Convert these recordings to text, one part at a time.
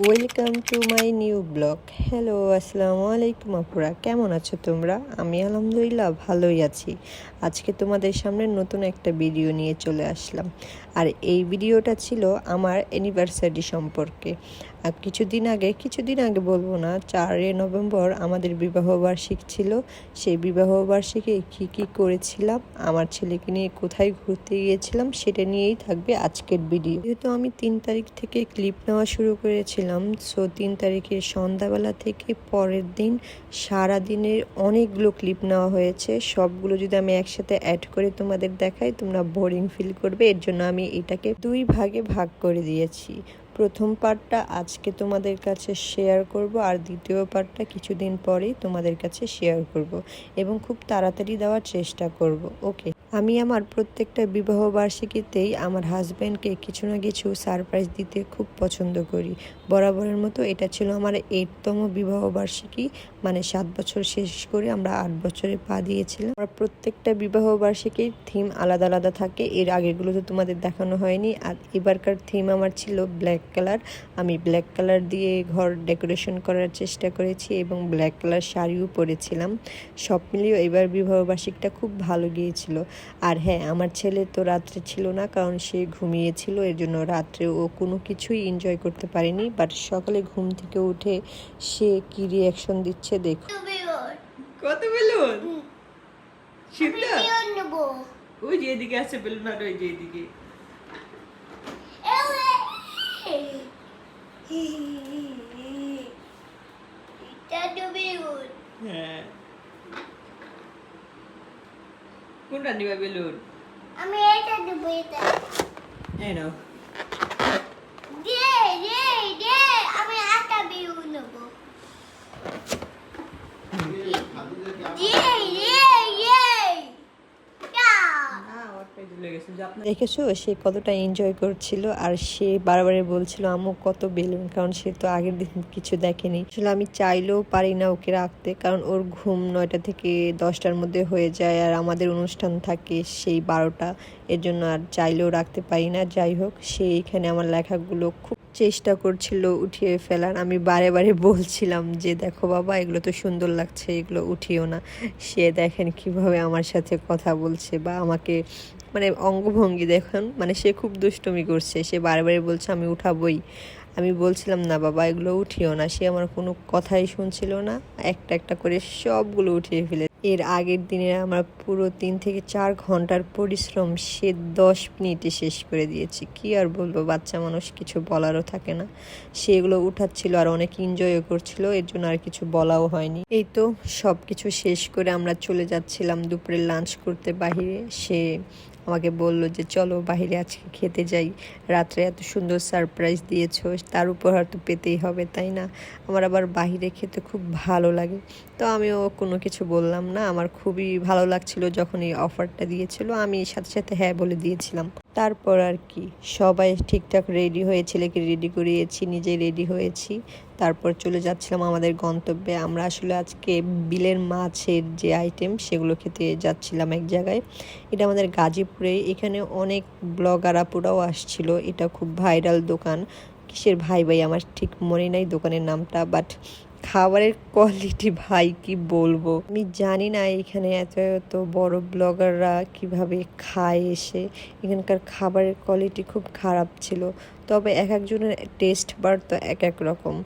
Welcome to my new blog hello আসসালামু আলাইকুম আপুরা। কেমন আছো তোমরা? আমি আলহামদুলিল্লাহ ভালোই আছি। আজকে তোমাদের সামনে নতুন একটা ভিডিও নিয়ে চলে আসলাম। আর এই ভিডিওটা ছিল আমার অ্যানিভার্সারি সম্পর্কে। কিছুদিন আগে কিছুদিন আগে বলব না, চারই নভেম্বর আমাদের বিবাহবার্ষিক ছিল। সেই বিবাহবার্ষিকে কী কী করেছিলাম, আমার ছেলেকে নিয়ে কোথায় ঘুরতে গিয়েছিলাম সেটা নিয়েই থাকবে আজকের ভিডিও। যেহেতু আমি তিন তারিখ থেকে ক্লিপ নেওয়া শুরু করেছিলাম, সো তিন তারিখের সন্ধ্যাবেলা থেকে পরের দিন সারা দিনের অনেকগুলো ক্লিপ নেওয়া হয়েছে। সবগুলো যদি আমি একসাথে অ্যাড করে তোমাদের দেখাই, তোমরা বোরিং ফিল করবে। এর জন্য আমি এটাকে দুই ভাগে ভাগ করে দিয়েছি। প্রথম পার্টটা আজকে তোমাদের কাছে শেয়ার করব, আর দ্বিতীয় পার্টটা কিছুদিন পরেই তোমাদের কাছে শেয়ার করব এবং খুব তাড়াতাড়ি দেওয়ার চেষ্টা করব। ওকে আমি আমার প্রত্যেকটা বিবাহ বার্ষিকীতেই আমার হাজব্যান্ডকে কিছু না কিছু সারপ্রাইজ দিতে খুব পছন্দ করি। বরাবরের মতো এটা ছিল আমার এইটতম বিবাহ বার্ষিকী মানে সাত বছর শেষ করে আমরা আট বছরে পা দিয়েছিলাম। আমার প্রত্যেকটা বিবাহ বার্ষিকীর থিম আলাদা আলাদা থাকে, এর আগেগুলো তো তোমাদের দেখানো হয়নি। আর এবারকার থিম আমার ছিল ব্ল্যাক কালার আমি ব্ল্যাক কালার দিয়ে ঘর ডেকোরেশন করার চেষ্টা করেছি এবং ব্ল্যাক কালার শাড়িও পরেছিলাম। সব মিলিয়ে এবার বিবাহ বার্ষিকটা খুব ভালো গিয়েছিল। আর হ্যাঁ আমার ছেলে তো রাত্রে ছিল না কারণ সে ঘুমিয়েছিল এর জন্য রাত্রে ও কোনো কিছুই এনজয় করতে পারেনি বাট সকালে ঘুম থেকে উঠে সে কি রিয়াকশন দিচ্ছে দেখো। কত বেলুন? ওই যে এদিকে আছে বেলুন আর ওই যে এদিকে এটা তো বেলুন হ্যাঁ কোনটা নিবা বেলুন আমি এটা নিব এটা। এই নাও দে দে দে আমি একটা বেলুন নেব। দে দে দে ইয়া দেখেছ? সে কতটা এনজয় করছিল আর সে বারবার বলছিল, আম্মু, কত বেলুন? কারণ সে তো আগের দিন কিছু দেখেনি। আসলে আমি চাইলেও পারি না ওকে রাখতে, কারণ ওর ঘুম নয়টা থেকে দশটার মধ্যে হয়ে যায় আর আমাদের অনুষ্ঠান থাকে সেই বারোটা। এর জন্য আর চাইলেও রাখতে পারি না। যাই হোক, সে এখানে আমার লেখাগুলো খুব চেষ্টা করছিল উঠিয়ে ফেলার। আমি বারে বারে বলছিলাম যে, দেখো বাবা, এগুলো তো সুন্দর লাগছে, এগুলো উঠিও না। সে দেখেন কীভাবে আমার সাথে কথা বলছে বা আমাকে মানে অঙ্গভঙ্গি দেখুন মানে সে খুব দুষ্টমি করছে। সে বারে বলছে, আমি উঠাবই। আমি বলছিলাম, না বাবা, এগুলো উঠিও না। সে আমার কোনো কথাই শুনছিল না। একটা একটা করে সবগুলো উঠিয়ে ফেলে এর আগের দিনে আমার পুরো তিন থেকে চার ঘণ্টার পরিশ্রম সে দশ মিনিটে শেষ করে দিয়েছে। কি আর বলব, বাচ্চা মানুষ কিছু বলারও থাকে না। সেগুলো উঠাচ্ছিল আর অনেক এনজয়ও করছিল, এর জন্য আর কিছু বলাও হয়নি। এই তো সব কিছু শেষ করে আমরা চলে যাচ্ছিলাম দুপুরে লাঞ্চ করতে বাহিরে। সে আমাকে বলল যে, চলো বাইরে আজকে খেতে যাই। রাত্রে এত সুন্দর সারপ্রাইজ দিয়েছ, তার উপর হয়তো পেতেই হবে, তাই না? আমার আবার বাইরে খেতে খুব ভালো লাগে। তো আমিও কোনো কিছু বললাম না, আমার খুবই ভালো লাগছিল যখন এই অফারটা দিয়েছিল। আমি সাথে সাথে হ্যাঁ বলে দিয়েছিলাম। তারপর আর কি, সবাই ঠিকঠাক রেডি হয়ে ছেলেকে রেডি করিয়েছি নিজে রেডি হয়েছি। তারপর চলে যাচ্ছিলাম আমাদের গন্তব্যে। আমরা আসলে আজকে বিলের মাছের যে আইটেম সেগুলো খেতে যাচ্ছিলাম এক জায়গায়। এটা আমাদের গাজীপুরে। এখানে অনেক ব্লগার আপুরাও আসছিল। এটা খুব ভাইরাল দোকান। কিসের ভাই ভাই, আমার ঠিক মনে নাই দোকানের নামটা বাট খাবারের কোয়ালিটি ভাই, কি বলব? আমি জানি না এখানে এত এত বড় ব্লগাররা কীভাবে খায় এসে। এখানকার খাবারের কোয়ালিটি খুব খারাপ ছিল। তবে এক একজনের টেস্ট বার তো এক এক রকম।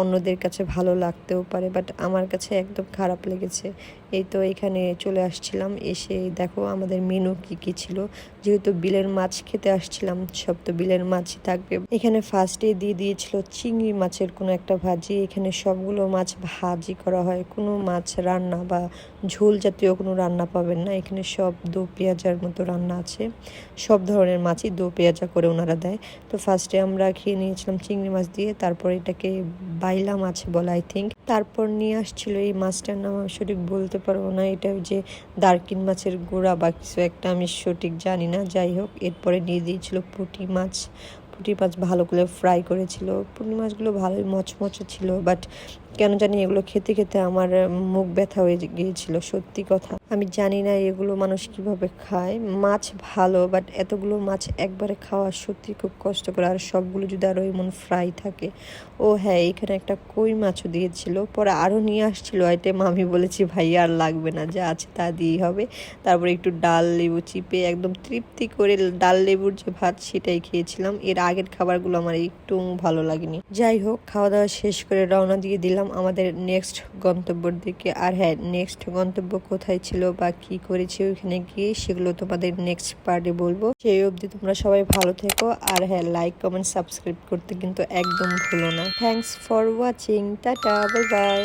অন্যদের কাছে ভালো লাগতেও পারে বাট আমার কাছে একদম খারাপ লেগেছে। এই তো এখানে চলে আসছিলাম, এসে দেখো আমাদের মেনু কি কি ছিল। যেহেতু বিলের মাছ খেতে আসছিলাম, সব তো বিলের মাছই থাকবে। এখানে ফার্স্টে দিয়ে দিয়েছিল চিংড়ি মাছের কোনো একটা ভাজি। এখানে সবগুলো মাছ ভাজি করা হয়। কোনো মাছ রান্না বা ঝোল জাতীয় কোনো রান্না পাবেন না। এখানে সব দো পেঁয়াজার মতো রান্না আছে। সব ধরনের মাছই দো পেঁয়াজা করে ওনারা দেয়। তো ফার্স্টে আমরা খেয়ে নিয়েছিলাম চিংড়ি মাছ দিয়ে, তারপর এটাকে বাইলা মাছ বলা আই থিঙ্ক তারপর নিয়ে আসছিল এই মাছটার নাম আমি সঠিক বলতে পারব না। এটা ওই যে দারকিন মাছের গোড়া বা কিছু একটা, আমি সঠিক জানি না। যাই হোক, এরপরে নিয়ে দিয়েছিল পুঁটি মাছ। পুঁটি মাছ ভালো করে ফ্রাই করেছিল। পুঁটি মাছগুলো ভালোই মচমচে ছিল বাট কেন জানি এগুলো খেতে খেতে আমার মুখ ব্যথা হয়ে গিয়েছিল, সত্যি কথা। আমি জানি না এগুলো মানুষ কীভাবে খায়। মাছ ভালো বাট এতগুলো মাছ একবারে খাওয়া সত্যি খুব কষ্টকর। আর সবগুলো যদি আরও এমন ফ্রাই থাকে, ও হ্যাঁ এখানে একটা কই মাছও দিয়েছিল। পরে আরও নিয়ে আসছিল আইটেম আমি বলেছি, ভাই, আর লাগবে না, যা আছে তা দিয়েই হবে। তারপরে একটু ডাল, লেবু চিপে একদম তৃপ্তি করে ডাল, লেবুর যে ভাত, সেটাই খেয়েছিলাম। এর আগের খাবারগুলো আমার একটু ভালো লাগেনি। যাই হোক, খাওয়া দাওয়া শেষ করে রওনা দিয়ে দিলাম। আমাদের নেক্সট গন্তব্যের দিকে। আর হ্যাঁ নেক্সট গন্তব্য কোথায় ছিল বা কি করেছি ওইখানে গিয়ে সেগুলো তোমাদের নেক্সট পার্টে বলব। সেই অবধি তোমরা সবাই ভালো থেকো। আর হ্যাঁ লাইক কমেন্ট সাবস্ক্রাইব করতে কিন্তু একদম ভুলো না। Thanks for watching tata bye bye